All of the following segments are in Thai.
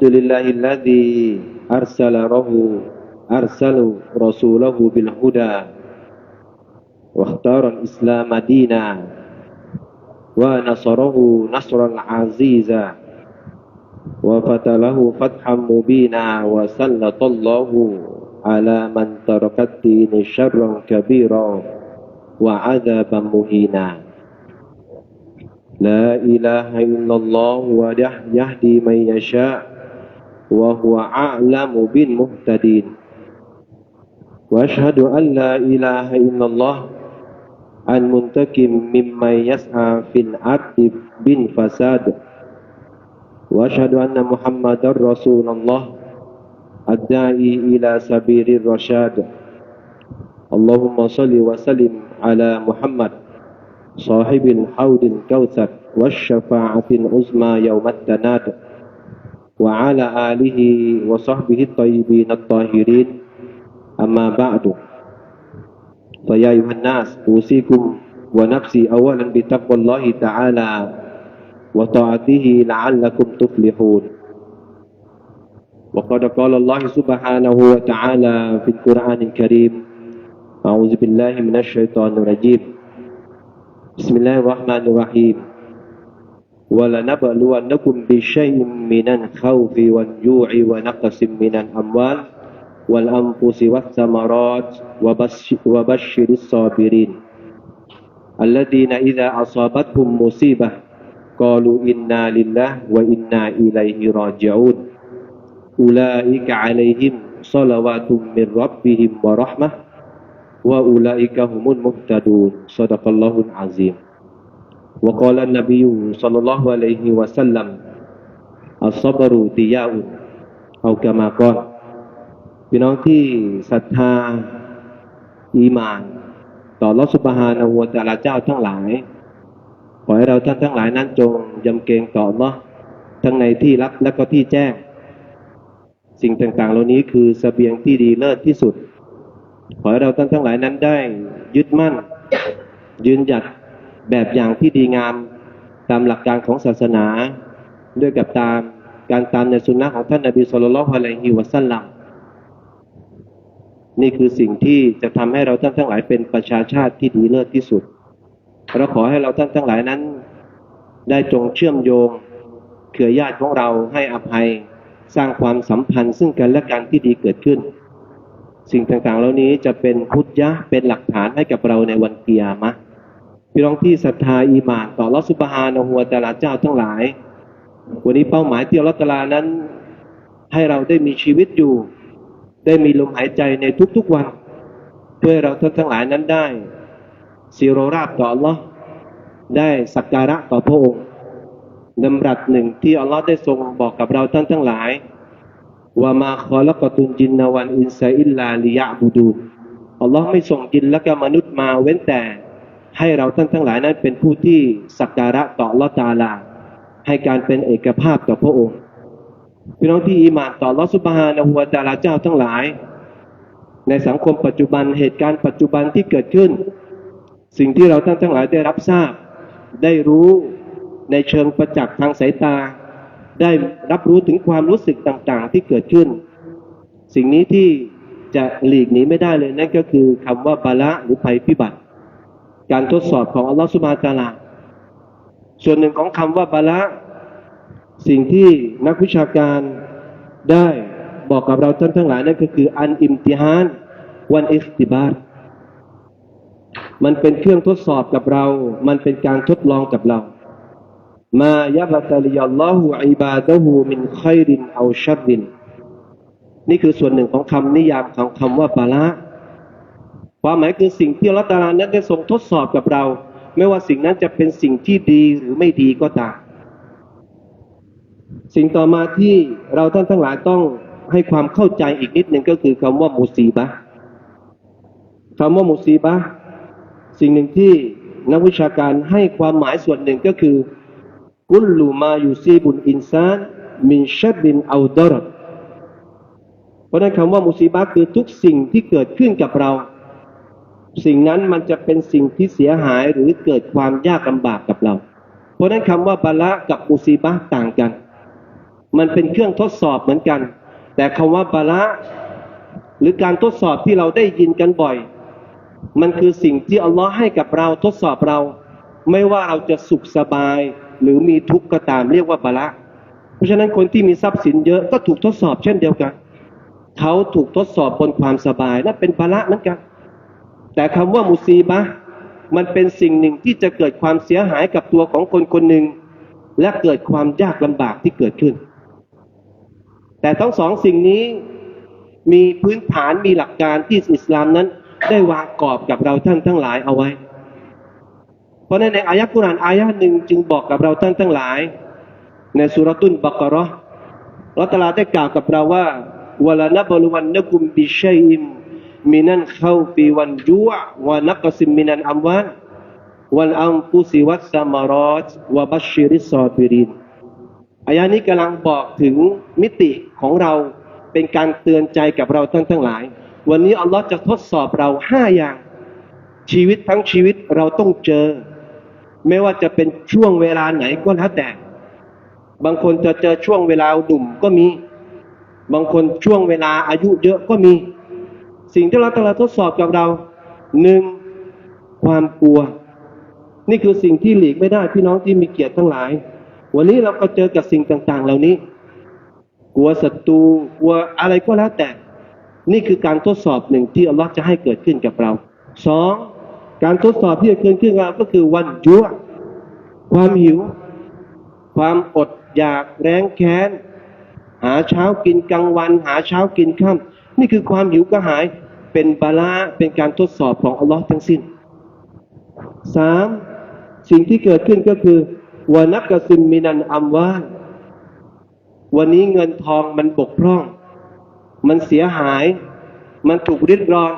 الحمد لله الذي أرسل له أرسل رسوله بالهدى واختار الإسلام دينا ونصره نصرا عزيزا وفتله فتحا مبينا وسلط الله على من ترك الدين شرا كبيرا وعذابا مهينا لا إله إلا الله وده يهدي من يشاء وهو أعلم بالمهتدين. وأشهد أن لا إله إلا الله المنتكم ممن يسعى في الأرض بالفساد. وأشهد أن محمدا رسول الله الداعي إلى سبيل الرشاد. اللهم صل وسلم على محمد صاحب الحوض الكوثر والشفاعة العظمى يوم التناد. وعلى آله وصحبه الطيبين الطاهرين. أما بعد. فيا أيها الناس أوصيكم ونفسي أولا بتقوى الله تعالى وطاعته لعلكم تفلحون. وقد قال الله سبحانه وتعالى في القرآن الكريم أعوذ بالله من الشيطان الرجيم. بسم الله الرحمن الرحيم. ولنبلونكم بشيء من الخوف والجوع ونقص من الأموال والأنفس والثمرات وبشر, الصابرين الذين إذا أصابتهم مصيبة قالوا إنا لله وإنا إليه راجعون. أولئك عليهم صلوات من ربهم ورحمة وأولئك هم المهتدون. صدق الله العظيم. وقال النبي صلى الله عليه وسلم الصبر ضياء أو كما قال พี่น้องที่ศรัทธาอีมาน ต่อลอสุบฮานะวะตะลาเจ้าทั้งหลาย ขอให้เราท่านทั้งหลายนั้นจงยำเกรงต่อลอทั้งในที่ลับและก็ที่แจ้ง สิ่งต่างๆ เหล่านี้คือสเสบียงที่ดีเลิศที่สุด ขอให้เราท่านทั้งหลายนั้นได้ยึดมั่น ยืนหยัด แบบอย่างที่ดีงามตามหลักการของศาสนา ด้วยกับตามการตามในสุนนะของท่านนบีสุลต่านละฮ์อะลัยฮิวะสัลลัมนี่คือสิ่งที่จะทำให้เราท่านทั้งหลายเป็นประชาชาติที่ดีเลิศที่สุด เราขอให้เราท่านทั้งหลายนั้น ได้จงเชื่อมโยงเครือญาติของเราให้อภัยสร้างความสัมพันธ์ซึ่งกันและกันที่ดีเกิดขึ้น สิ่งต่างๆ เหล่านี้จะเป็นพุทธะเป็นหลักฐานให้กับเราในวันเกียรมะ พี่น้องที่ศรัทธาอีมาน ต่อลอสุบฮานะฮัวตาลาเจ้าทั้งหลาย วันนี้เป้าหมายที่อัลลอฮฺตาลานั้น ให้เราได้มีชีวิตอยู่ ได้มีลมหายใจในทุกๆวัน เพื่อเราท่านทั้งหลายนั้นได้สิโรราบต่ออัลลอฮ์ได้สักการะต่อพระองค์ดำรัสหนึ่งที่อัลลอฮ์ได้ทรงบอกกับเราท่านทั้งหลายว่ามาคอละกตุนจินนวันอินซาอิลลาลิยะบูดูอัลลอฮ์ไม่ส่งจินและก็มนุษย์มาเว้นแต่ ให้เราท่านทั้งหลายนั้นเป็นผู้ที่สักการะต่อลอตาลา ให้การเป็นเอกภาพต่อพระองค์พี่น้องที่อีมานต่อลอสุบฮานะฮัวตาลาเจ้าทั้งหลาย ในสังคมปัจจุบันเหตุการณ์ปัจจุบันที่เกิดขึ้น สิ่งที่เราท่านทั้งหลายได้รับทราบ ได้รู้ในเชิงประจักษ์ทางสายตา ได้รับรู้ถึงความรู้สึกต่างๆ ที่เกิดขึ้น สิ่งนี้ที่จะหลีกหนีไม่ได้เลยนั่นก็คือคำว่าบาละหรือภัยพิบัติ การทดสอบของอัลลอฮฺสุบฮาตาลา ส่วนหนึ่งของคำว่าบาละ สิ่งที่นักวิชาการได้บอกกับเราท่านทั้งหลายนั่นก็คือ อันอิมติฮาน วันอิสติบาตมันเป็นเครื่องทดสอบกับเรา มันเป็นการทดลองกับเรา มายะบะตลิยัลลอฮุอิบาดะฮูมินไครินเอาชัดดิน นี่คือส่วนหนึ่งของคำนิยามของคำว่าบาละ ความหมายคือสิ่งที่อัตาลานั้นได้ทรงทดสอบกับเรา ไม่ว่าสิ่งนั้นจะเป็นสิ่งที่ดีหรือไม่ดีก็ตามสิ่งต่อมาที่เราท่านทั้งหลายต้องให้ความเข้าใจอีกนิดหนึ่งก็คือคำว่ามุซีบะคำว่ามุซีบะสิ่งหนึ่งที่นักวิชาการให้ความหมายส่วนหนึ่งก็คือ กุลลูมาอยูซีบุนอินซานมินชัดบินเอาดอรเพราะนั้นคำว่ามุซีบะคือทุกสิ่งที่เกิดขึ้นกับเรา สิ่งนั้นมันจะเป็นสิ่งที่เสียหายหรือเกิดความยากลำบากกับเรา เพราะนั้นคำว่าบาละกับมุซีบะต่างกัน มันเป็นเครื่องทดสอบเหมือนกัน แต่คำว่าบาละหรือการทดสอบที่เราได้ยินกันบ่อย มันคือสิ่งที่อัลลอฮ์ให้กับเราทดสอบเรา ไม่ว่าเราจะสุขสบายหรือมีทุกข์ก็ตามเรียกว่าบาละเพราะฉะนั้นคนที่มีทรัพย์สินเยอะก็ถูกทดสอบเช่นเดียวกัน เขาถูกทดสอบบนความสบายนั่นเป็นบาละเหมือนกัน แต่คำว่ามุซีบะมันเป็นสิ่งหนึ่งที่จะเกิดความเสียหายกับตัวของคนคนหนึ่ง และเกิดความยากลำบากที่เกิดขึ้น แต่ทั้งสองสิ่งนี้มีพื้นฐานมีหลักการที่อิสลามนั้น ได้วางกรอบกับเราท่านทั้งหลายเอาไว้ เพราะในในอายะกุรานอายะหนึ่งจึงบอกกับเราท่านทั้งหลาย ในสุรตุนบักรอลลอฮฺตลาได้กล่าวกับเราว่าวลานบลุวันนกุมบิชัยอิม มินันเข้าฟีวันจุววะนักซิมมินันอัมวานวัลอัมฟุซิวัตสมารอตวบัชชิริสซอบิรินอายะนี้กำลังบอกถึงมิติของเราเป็นการเตือนใจกับเราทั้งทั้งหลาย วันนี้อัลลอฮ์จะทดสอบเราห้าอย่าง ชีวิตทั้งชีวิตเราต้องเจอ ไม่ว่าจะเป็นช่วงเวลาไหนก็แล้วแต่ บางคนจะเจอช่วงเวลาหนุ่มก็มี บางคนช่วงเวลาอายุเยอะก็มี สิ่งที่เราต้องทดสอบกับเราหนึ่งความกลัว นี่คือสิ่งที่หลีกไม่ได้พี่น้องที่มีเกียรติทั้งหลาย วันนี้เราก็เจอกับสิ่งต่าง ๆ เหล่านี้ กลัวศัตรูกลัวอะไรก็แล้วแต่ นี่คือการทดสอบหนึ่งที่อัลลอฮ์จะให้เกิดขึ้นกับเราสองการทดสอบที่จะเกิดขึ้นกับเราก็คือวันยั่วความหิว ความอดอยากแรงแค้น หาเช้ากินกลางวัน หาเช้ากินค่ำ นี่คือความหิวกระหายเป็นบาลาเป็นการทดสอบของอัลลอฮ์ทั้งสิ้นสามสิ่งที่เกิดขึ้นก็คือวานักกซิมมินันอัมวาวันนี้เงินทองมันบกพร่อง มันเสียหาย มันถูกริดรอน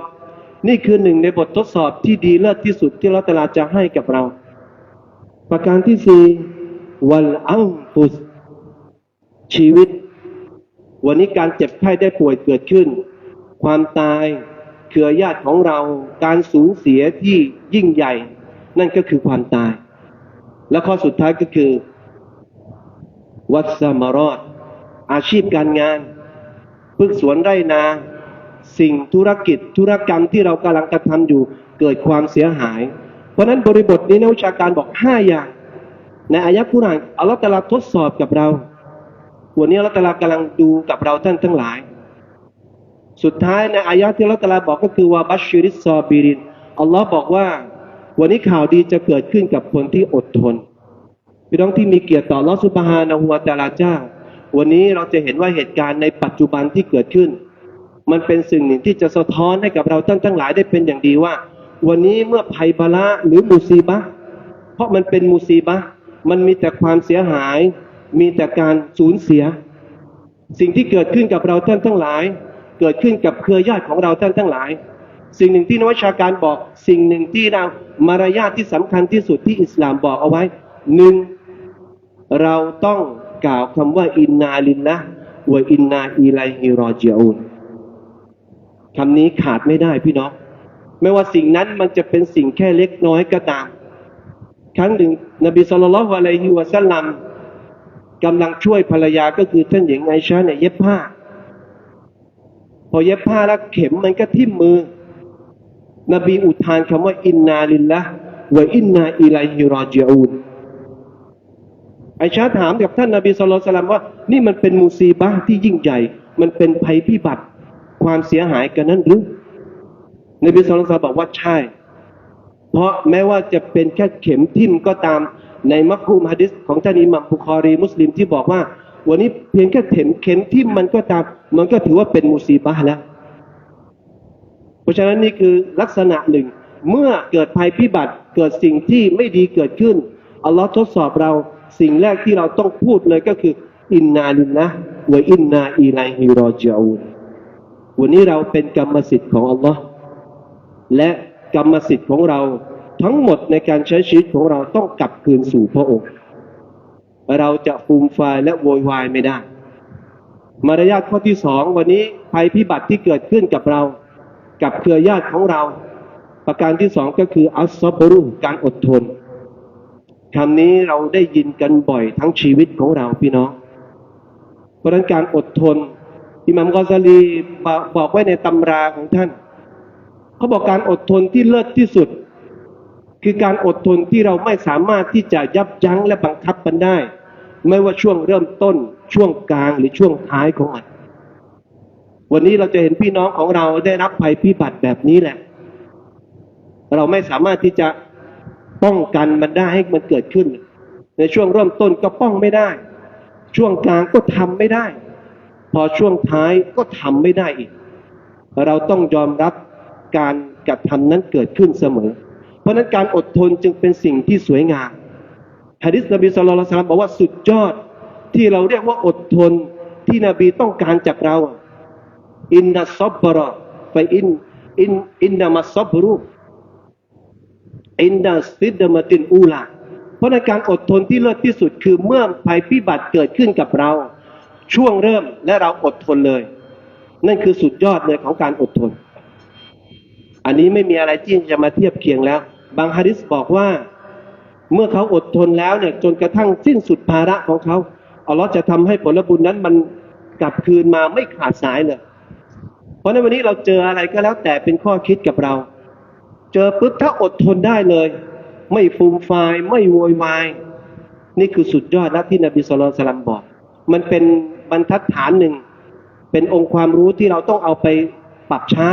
นี่คือหนึ่งในบททดสอบที่ดีเลิศที่สุดที่เราตลาจะให้กับเรา ประการที่สี่วันอัลฟุสชีวิต วันนี้การเจ็บไข้ได้ป่วยเกิดขึ้น ความตายเครือญาติของเรา การสูญเสียที่ยิ่งใหญ่ นั่นก็คือความตาย และข้อสุดท้ายก็คือ วัดสมารอด อาชีพการงานพึกสวนไร่นา สิ่งธุรกิจธุรกรรมที่เรากำลังกระทำอยู่เกิดความเสียหาย เพราะนั้นบริบทนี้นักวิชาการบอกห้าอย่าง ในอายะกุรานอัลลอฮฺตะลาทดสอบกับเรา วันนี้อัลลอฮฺตะอาลากำลังดูกับเราท่านทั้งหลาย สุดท้ายในอายะที่อัลลอฮฺตะอาลาบอกก็คือว่าบัชชิริสซอบิรินอัลลอฮ์บอกว่า วันนี้ข่าวดีจะเกิดขึ้นกับคนที่อดทนพี่น้องที่มีเกียรติต่อลอสุบฮานะฮัวตาลาจ้า วันนี้เราจะเห็นว่าเหตุการณ์ในปัจจุบันที่เกิดขึ้น มันเป็นสิ่งหนึ่งที่จะสะท้อนให้กับเราท่านทั้งหลายได้เป็นอย่างดีว่า วันนี้เมื่อภัยบาละหรือมุซีบะเพราะมันเป็นมุซีบะมันมีแต่ความเสียหาย มีแต่การสูญเสีย สิ่งที่เกิดขึ้นกับเราท่านทั้งหลาย เกิดขึ้นกับเครือญาติของเราท่านทั้งหลาย สิ่งหนึ่งที่นักวิชาการบอก สิ่งหนึ่งที่เรามารยาทที่สำคัญที่สุดที่อิสลามบอกเอาไว้หนึ่งเราต้องกล่าวคำว่าอินนาลินละวอินนาอิไลฮิรอจิอูนคำนี้ขาดไม่ได้พี่น้อง ไม่ว่าสิ่งนั้นมันจะเป็นสิ่งแค่เล็กน้อยก็ตาม ครั้งหนึ่ง นบีสุลต่านละฮ์อะลัยฮิวะสัลลัม กำลังช่วยภรรยาก็คือท่านหญิงไอชาเนี่ยเย็บผ้า พอเย็บผ้าแล้วเข็มมันก็ทิ่มมือ นบีอุทานคำว่าอินนาลิลละวะอินนาอิไลฮิรอจิอูนไอชาถามกับท่านนบีสุลต่านว่า นี่มันเป็นมูซีบะห์ที่ยิ่งใหญ่ มันเป็นภัยพิบัติความเสียหายกันนั้นหรือนบีสุลต่านบอกว่าใช่ เพราะแม้ว่าจะเป็นแค่เข็มทิ่มก็ตาม ในมักคุมฮะดิษของท่านอิหมัมบุคอรีมุสลิมที่บอกว่า วันนี้เพียงแค่เข็มเข็มทิ่มันก็ตาม มันก็ถือว่าเป็นมุซีบะแล้ว เพราะฉะนั้นนี่คือลักษณะหนึ่ง เมื่อเกิดภัยพิบัติเกิดสิ่งที่ไม่ดีเกิดขึ้นอัลลอฮ์ทดสอบเราสิ่งแรกที่เราต้องพูดเลยก็คือ อินนาลินนะวะอินนาอิไลฮิรอจิอูนวันนี้เราเป็นกรรมสิทธิ์ของอัลลอฮ์และกรรมสิทธิ์ของเรา ทั้งหมดในการใช้ชีวิตของเราต้องกลับคืนสู่พระองค์ เราจะฟูมฟายและโวยวายไม่ได้ มารยาทข้อที่สองวันนี้ภัยพิบัติที่เกิดขึ้นกับเรา กับเครือญาติของเรา ประการที่สองก็คืออัสซบรุการอดทนคำนี้เราได้ยินกันบ่อยทั้งชีวิตของเราพี่น้อง เพราะนั้นการอดทนอิหมัมกอซาลีบอกไว้ในตำราของท่าน เขาบอกการอดทนที่เลิศที่สุด คือการอดทนที่เราไม่สามารถที่จะยับยั้งและบังคับมันได้ ไม่ว่าช่วงเริ่มต้น ช่วงกลางหรือช่วงท้ายของมันวันนี้เราจะเห็นพี่น้องของเราได้รับภัยพิบัติแบบนี้แหละ เราไม่สามารถที่จะป้องกันมันได้ให้มันเกิดขึ้น ในช่วงเริ่มต้นก็ป้องไม่ได้ ช่วงกลางก็ทำไม่ได้ พอช่วงท้ายก็ทำไม่ได้อีก เราต้องยอมรับการกระทำนั้นเกิดขึ้นเสมอ เพราะนั้นการอดทนจึงเป็นสิ่งที่สวยงามฮะดิษนบีสุลต่านบอกว่าสุดยอดที่เราเรียกว่าอดทนที่นบีต้องการจากเรา อินนัสซับบรอไปอินอินอินนามัสซับรุอินดัสซิดมตินอูลาเพราะในการอดทนที่เลิศที่สุดคือเมื่อภัยพิบัติเกิดขึ้นกับเรา ช่วงเริ่มและเราอดทนเลย นั่นคือสุดยอดเลยของการอดทน อันนี้ไม่มีอะไรที่จะมาเทียบเคียงแล้ว บางฮะดิษบอกว่า เมื่อเขาอดทนแล้วเนี่ยจนกระทั่งสิ้นสุดภาระของเขาอัลลอฮ์จะทำให้ผลบุญนั้นมันกลับคืนมาไม่ขาดสายเลยเพราะในวันนี้เราเจออะไรก็แล้วแต่เป็นข้อคิดกับเรา เจอปุ๊บถ้าอดทนได้เลย ไม่ฟูมฟายไม่โวยวายนี่คือสุดยอดนะที่นบีสุลต่านบอก มันเป็นบรรทัดฐานหนึ่ง เป็นองค์ความรู้ที่เราต้องเอาไปปรับใช้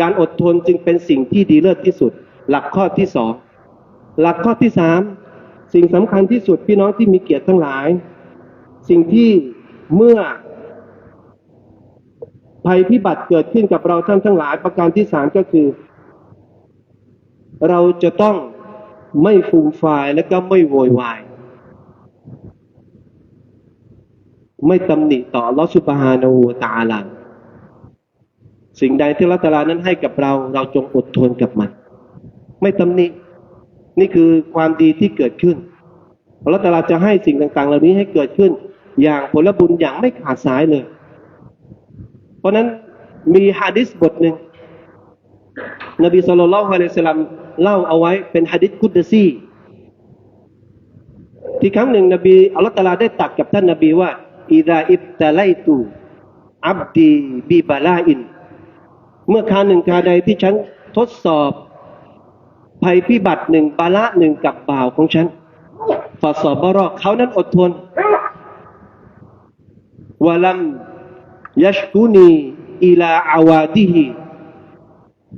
การอดทนจึงเป็นสิ่งที่ดีเลิศที่สุด หลักข้อที่สองหลักข้อที่สามสิ่งสำคัญที่สุดพี่น้องที่มีเกียรติทั้งหลาย สิ่งที่เมื่อ ภัยพิบัติเกิดขึ้นกับเราท่านทั้งหลาย ประการที่สามก็คือ เราจะต้องไม่ฟูมฟายและก็ไม่โวยวาย ไม่ตำหนิต่อลอสุบฮานาหูตาลา สิ่งใดที่ละตลานั้นให้กับเรา เราจงอดทนกับมัน ไม่ตำหนินี่คือความดีที่เกิดขึ้นอัลลอฮฺตะอาลาจะให้สิ่งต่าง ๆ เหล่านี้ให้เกิดขึ้น อย่างผลบุญอย่างไม่ขาดสายเลย เพราะนั้นมีฮะดิษบทหนึ่งนบีสุลต่านละฮ์อะลัยสลามเล่าเอาไว้เป็นฮะดิษคุดซีที่ครั้งหนึ่งนบีอัลลอฮฺตะอาลาได้ตัดกับท่านนบีว่าอิดาอิบตะไลตูอับดีบีบาลาอิน เมื่อคาหนึ่งคาใดที่ฉันทดสอบ ภัยพิบัติหนึ่งบาละหนึ่งกับบ่าวของฉันฟาสอบบรอกเขานั้นอดทนวะลัมยัชกุนีอิลาอาวาดิฮี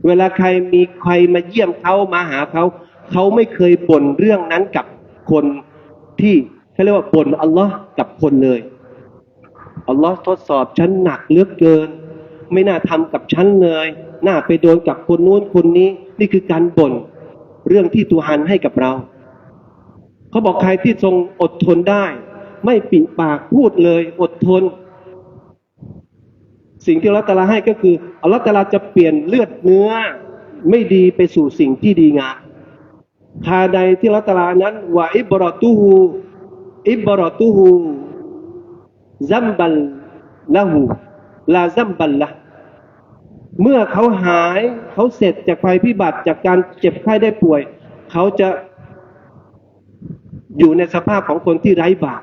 เวลาใครมีใครมาเยี่ยมเขามาหาเขาเขาไม่เคยบ่นเรื่องนั้นกับคนที่เขาเรียกว่าบ่นอัลลอฮ์กับคนเลยอัลลอฮ์ทดสอบฉันหนักเลือกเกิน ไม่น่าทำกับฉันเลยน่าไปโดนกับคนนู้นคนนี้ นี่คือการบ่นเรื่องที่ตัวหันให้กับเรา เขาบอกใครที่ทรงอดทนได้ ไม่ปิดปากพูดเลยอดทน สิ่งที่อัลตะอาลาให้ก็คืออัลลอฮ์ตะอาลาจะเปลี่ยนเลือดเนื้อ ไม่ดีไปสู่สิ่งที่ดีงามคาใดที่อัลตะอาลานั้นว่าอิบรอตูฮูอิบรอตูฮูซัมบัลละหูลาซัมบัลละ เมื่อเขาหายเขาเสร็จจากภัยพิบัติจากการเจ็บไข้ได้ป่วย เขาจะอยู่ในสภาพของคนที่ไร้บาป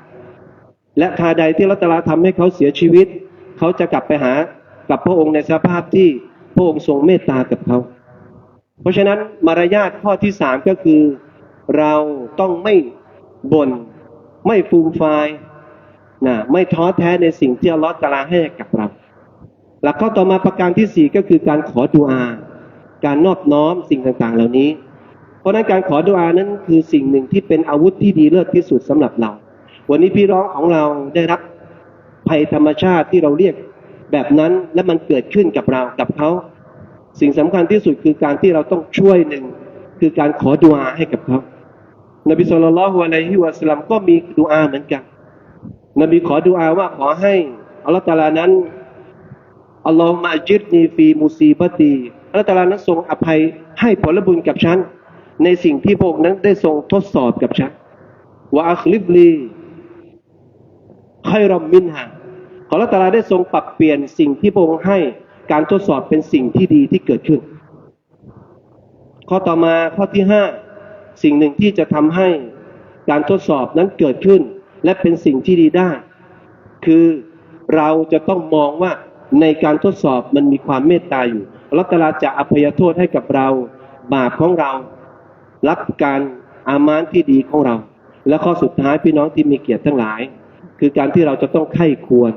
และคาใดที่รัตลาทำให้เขาเสียชีวิต เขาจะกลับไปหากับพระองค์ในสภาพที่พระองค์ทรงเมตตากับเขา เพราะฉะนั้นมารยาทข้อที่สามก็คือ เราต้องไม่บน่นไม่ฟูมฟายนะไม่ท้อแท้ในสิ่งที่อัลลอฮฺตาลาให้กับเรา หลักข้อต่อมาประการที่สี่ก็คือการขอดุอา การนอบน้อมสิ่งต่างๆ เหล่านี้ เพราะนั้นการขอดุอานั้นคือสิ่งหนึ่งที่เป็นอาวุธที่ดีเลิศที่สุดสำหรับเรา วันนี้พี่ร้องของเราได้รับภัยธรรมชาติที่เราเรียกแบบนั้นและมันเกิดขึ้นกับเรากับเขา สิ่งสำคัญที่สุดคือการที่เราต้องช่วยหนึ่งคือการขอดุอาให้กับเขานบีสุลต่านละฮ์อะลัยฮิวะสลัมก็มีดุอาเหมือนกัน นบีขอดุอาว่าขอให้อัลลอฮฺตาลานั้น อัลลอฮฺมาจิดนีฟีมุซีบตีอัลตาลานั้นทรงอภัยให้ผลบุญกับฉัน ในสิ่งที่พระองค์นั้นได้ทรงทดสอบกับฉันว่าอัคลิบลีไครอมมินฮาขออัลลอฮฺตาลาได้ทรงปรับเปลี่ยนสิ่งที่พระองค์ให้การทดสอบเป็นสิ่งที่ดีที่เกิดขึ้น ข้อต่อมาข้อที่ห้าสิ่งหนึ่งที่จะทำให้การทดสอบนั้นเกิดขึ้น และเป็นสิ่งที่ดีได้ คือเราจะต้องมองว่า ในการทดสอบมันมีความเมตตาอยู่อัตะอาลาจะอภัยโทษให้กับเรา บาปของเรา รับการอามานที่ดีของเรา และข้อสุดท้ายพี่น้องที่มีเกียรติทั้งหลาย คือการที่เราจะต้องไข้ควร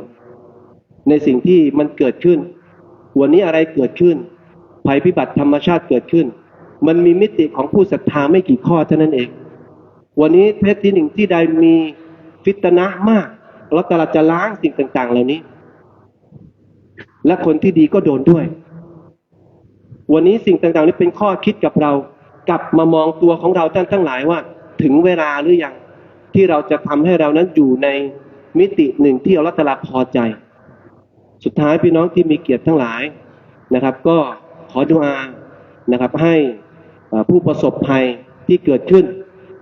ในสิ่งที่มันเกิดขึ้น วันนี้อะไรเกิดขึ้น ภัยพิบัติธรรมชาติเกิดขึ้น มันมีมิติของผู้ศรัทธาไม่กี่ข้อเท่านั้นเอง วันนี้เพศที่หนึ่งที่ใดมีฟิตนะมากอัลเราตะอาลาจะล้างสิ่งต่าง ๆ เหล่านี้ และคนที่ดีก็โดนด้วย วันนี้สิ่งต่างๆ นี้เป็นข้อคิดกับเรา กลับมามองตัวของเราท่านทั้งหลายว่า ถึงเวลาหรือยังที่เราจะทำให้เรานั้นอยู่ในมิติหนึ่งที่เราตะอาลาพอใจ สุดท้ายพี่น้องที่มีเกียรติทั้งหลายนะครับ ก็ขอดุอานะครับให้ผู้ประสบภัยที่เกิดขึ้น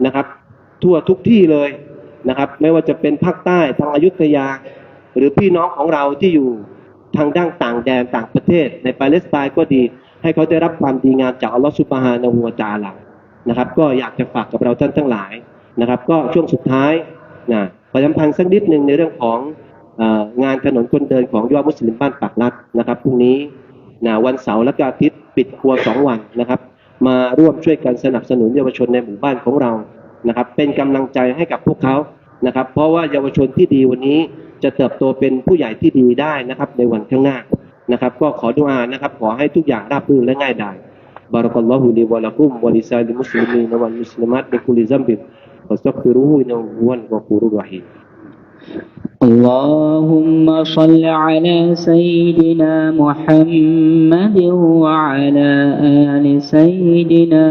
นะครับ ทั่วทุกที่เลยนะครับ ไม่ว่าจะเป็นภาคใต้ทางอายุทยา หรือพี่น้องของเราที่อยู่ ทางด้านต่างแดนต่างประเทศ ในปาเลสไตน์ก็ดี ให้เขาได้รับความดีงามจากอัลลอฮฺสุบฮานะฮูวะตะอาลนะครับ ก็อยากจะฝากกับเราท่านทั้งหลายนะครับ ก็ช่วงสุดท้ายนะประชาสัมพันธ์สักนิดหนึ่งในเรื่องของงานถนนคนเดินของยอดมุสลิมบ้านปากรัดนะครับพรุ่งนี้นะวันเสาร์และอาทิตย์ปิดครัวสองวันนะครับ มาร่วมช่วยกันสนับสนุนเยาวชนในหมู่บ้านของเรานะครับ เป็นกำลังใจให้กับพวกเขานะครับ เพราะว่าเยาวชนที่ดีวันนี้ จะเติบโตเป็นผู้ใหญ่ที่ดีได้นะครับ ในวันข้างหน้านะครับ ก็ขอดุอานะครับ ขอให้ทุกอย่างราบรื่นและง่ายดายบารักัลลอฮุลิวะลักุมวะลิซาลิมุสลิมีนวัลมุสลิมัตมินคุลิซัมบิวัสตัฆฟิรูฮุอินนัฮุวัลกอฟูรุรรหีม اللهم صل على سيدنا محمد وعلى آل سيدنا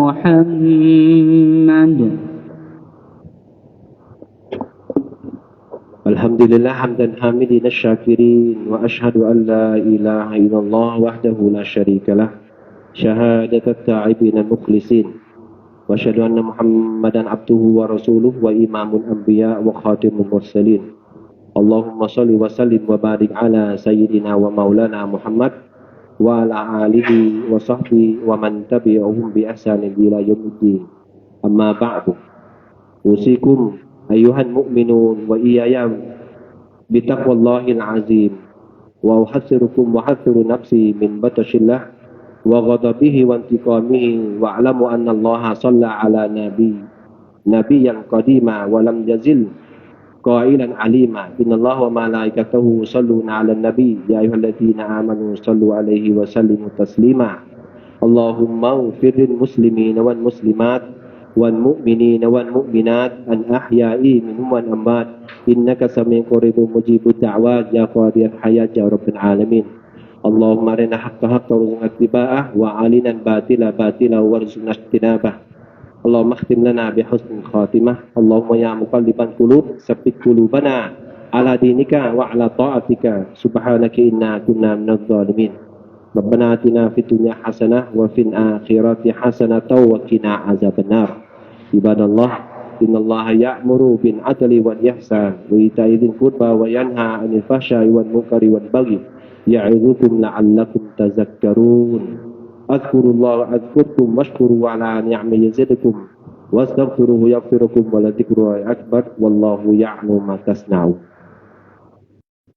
محمد الحمد لله حمدا حامدين الشاكرين وأشهد أن لا إله إلا الله وحده لا شريك له شهادة التائبين المخلصين وأشهد أن محمدا عبده ورسوله وإمام الأنبياء وخاتم المرسلين اللهم صل وسلم وبارك على سيدنا ومولانا محمد وعلى آله وصحبه ومن تبعهم بإحسان إلى يوم الدين أما بعد أوصيكم أيها المؤمنون وإياي بتقوى الله العظيم وأحذركم وأحذر نفسي من بطش الله وغضبه وانتقامه واعلموا أن الله صلى على نبي نبيا قديما ولم يزل قائلا عليما. إن الله وملائكته يصلون على النبي. يا أيها الذين آمنوا صلوا عليه وسلموا تسليما. اللهم اغفر للمسلمين والمسلمات wal mu'minina wal mu'minat al ahya'i minhum wal amwat. Innaka samiun qaribun mujibud da'wat ya qadiyal hayat ya rabbil alamin. Allahumma arina haqqa haqqa warzuqna ittiba'ah wa alinan batila batila warzuqna ijtinabah. Allahumma khtim lana bi husnil khatimah. Allahumma ya muqalliban qulub sabbit qulubana ala dinika wa ala ta'atika. Subhanaka inna kunna minadh dhalimin ربنا آتنا في الدنيا حسنة وفي الآخرة حسنة وقنا عذاب النار عباد الله إن الله يأمر بالعدل والإحسان وإيتاء ذي القربى وينهى عن الفحشاء والمنكر والبغي يعظكم لعلكم تذكرون اذكروا الله أذكركم واشكروا على نعمه يزدكم واستغفروه يغفركم ولذكر الله أكبر والله يعلم ما تصنعون